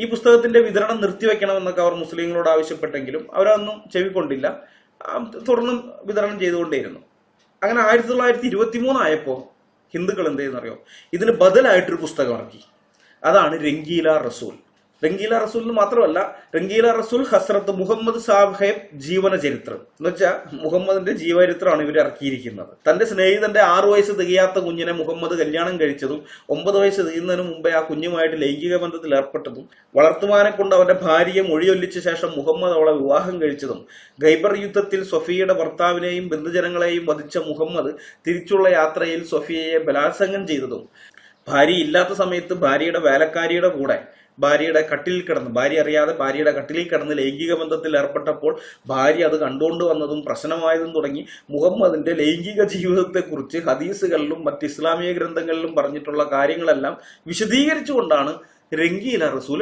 ഈ പുസ്തകത്തിന്റെ വിതരണം നിർത്തിവെക്കണമെന്നൊക്കെ അവർ മുസ്ലിങ്ങളോട് ആവശ്യപ്പെട്ടെങ്കിലും അവരൊന്നും ചെവിക്കൊണ്ടില്ല. തുടർന്നും വിതരണം ചെയ്തുകൊണ്ടേയിരുന്നു. അങ്ങനെ ആയിരത്തി തൊള്ളായിരത്തി ഇരുപത്തി മൂന്നായപ്പോൾ ഹിന്ദുക്കൾ എന്ത് ചെയ്യുന്നറിയോ ഇതിന് ബദലായിട്ടൊരു പുസ്തകം ഇറക്കി. അതാണ് രംഗീല റസൂൽ. രംഗീല റസൂൽ എന്ന് മാത്രമല്ല റംഗീല റസൂൽ ഹസ്രത്ത് മുഹമ്മദ് സാഹേബ് ജീവന ചരിത്രം. എന്ന് വെച്ചാൽ മുഹമ്മദിന്റെ ജീവചരിത്രമാണ് ഇവർ ഇറക്കിയിരിക്കുന്നത്. തന്റെ സ്നേഹിതന്റെ ആറു വയസ്സ് തികയാത്ത കുഞ്ഞിനെ മുഹമ്മദ് കല്യാണം കഴിച്ചതും ഒമ്പത് വയസ്സ് തികയുന്നതിന് മുമ്പേ ആ കുഞ്ഞുമായിട്ട് ലൈംഗിക ബന്ധത്തിൽ ഏർപ്പെട്ടതും വളർത്തുമാനെ കൊണ്ട് അവന്റെ ഭാര്യയെ മൊഴിയൊല്ലിച്ച ശേഷം മുഹമ്മദ് അവളെ വിവാഹം കഴിച്ചതും ഖൈബർ യുദ്ധത്തിൽ സൊഫിയയുടെ ഭർത്താവിനെയും ബന്ധുജനങ്ങളെയും വധിച്ച മുഹമ്മദ് തിരിച്ചുള്ള യാത്രയിൽ സൊഫിയയെ ബലാത്സംഗം ചെയ്തതും ഭാര്യ ഇല്ലാത്ത സമയത്ത് ഭാര്യയുടെ വേലക്കാരിയുടെ കൂടെ ഭാര്യയുടെ കട്ടിലിൽ കിടന്ന് ഭാര്യ അറിയാതെ ഭാര്യയുടെ കട്ടിലിൽ കിടന്ന് ലൈംഗിക ബന്ധത്തിൽ ഏർപ്പെട്ടപ്പോൾ ഭാര്യ അത് കണ്ടുകൊണ്ട് വന്നതും പ്രശ്നമായതും തുടങ്ങി. മുഹമ്മദിന്റെ ലൈംഗിക ജീവിതത്തെക്കുറിച്ച് ഹദീസുകളിലും മറ്റ് ഇസ്ലാമിക ഗ്രന്ഥങ്ങളിലും പറഞ്ഞിട്ടുള്ള കാര്യങ്ങളെല്ലാം വിശദീകരിച്ചുകൊണ്ടാണ് രംഗീല റസൂൽ